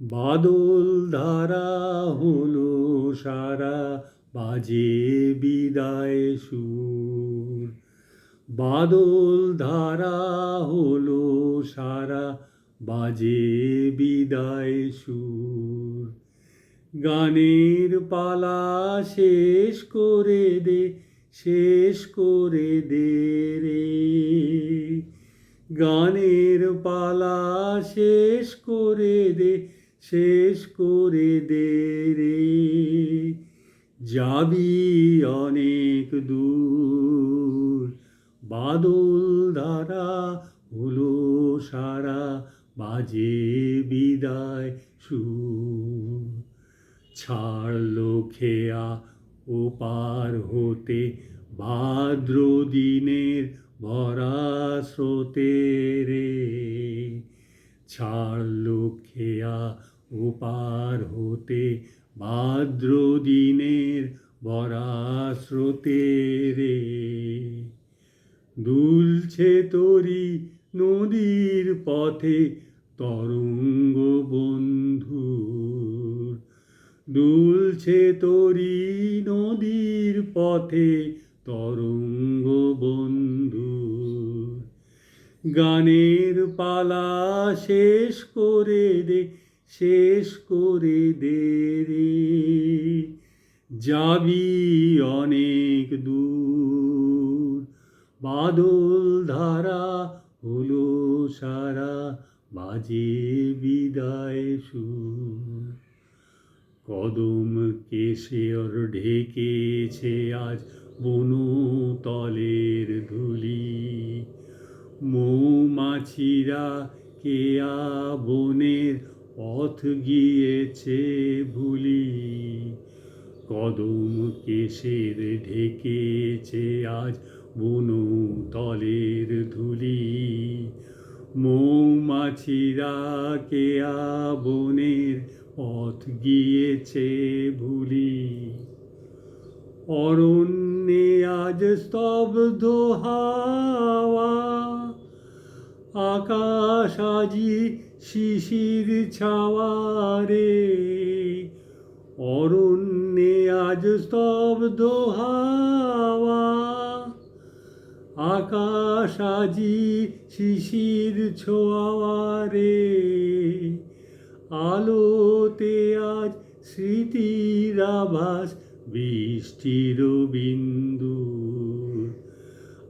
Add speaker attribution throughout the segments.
Speaker 1: বাদল ধারা হলো সারা, বাজে বিদায় সুর। বাদল ধারা হলো সারা, বাজে বিদায় সুর। গানের পালা শেষ করে দে, শেষ করে দে রে। গানের পালা শেষ শেষ করে দে রে। যাবি অনেক দূর। বাদল ধারা হলো সারা, বাজে বিদায় সুর। ছাড়লো খেয়া ও পার হতে, ভাদ্র দিনের ভরা স্রোতে রে। ছাড়লো খেয়া ও পার হতে ভাদ্র দিনের ভরা স্রোতে রে। দুলছে তরি নদীর পথে তরঙ্গ বন্ধু দুলছে তরি নদীর পথে তরঙ্গ বন্ধু গানের পালা শেষ করে দে শেষ করে দে রে। যাবি অনেক দূর। বাদল ধারা হলো সারা, বাজে বিদায় সুর। কদম কেশের ঢেকেছে আজ বনু তলের ধুলি। মৌমাছিরা কেয়া বনের পথ গিয়েছে ভুলি কদম কেশের ঢেকেছে আজ বনু তলের ধুলি। মৌমাছিরা কেয়া বনের পথ গিয়েছে ভুলি অরণ্যে আজ স্তব্ধ হাওয়া। আকাশ আজি শিশির ছাওয়ারে। অরণ্যে আজ স্তব্ধ হাওয়া। আকাশ আজি শিশির ছোয়ারে আলোতে আজ স্মৃতির আভাস, বৃষ্টির বিন্দু।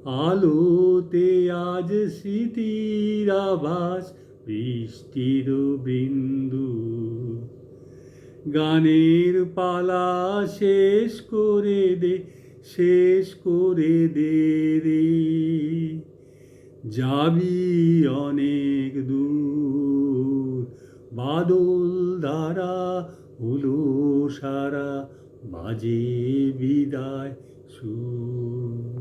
Speaker 1: আলোতে আজ স্মৃতির আভাস, বৃষ্টির বিন্দু। গানের পালা শেষ করে দে, শেষ করে দে রে। যাবি অনেক দূর, বাদল ধারা হলো সারা, বাজে বিদায় সুর।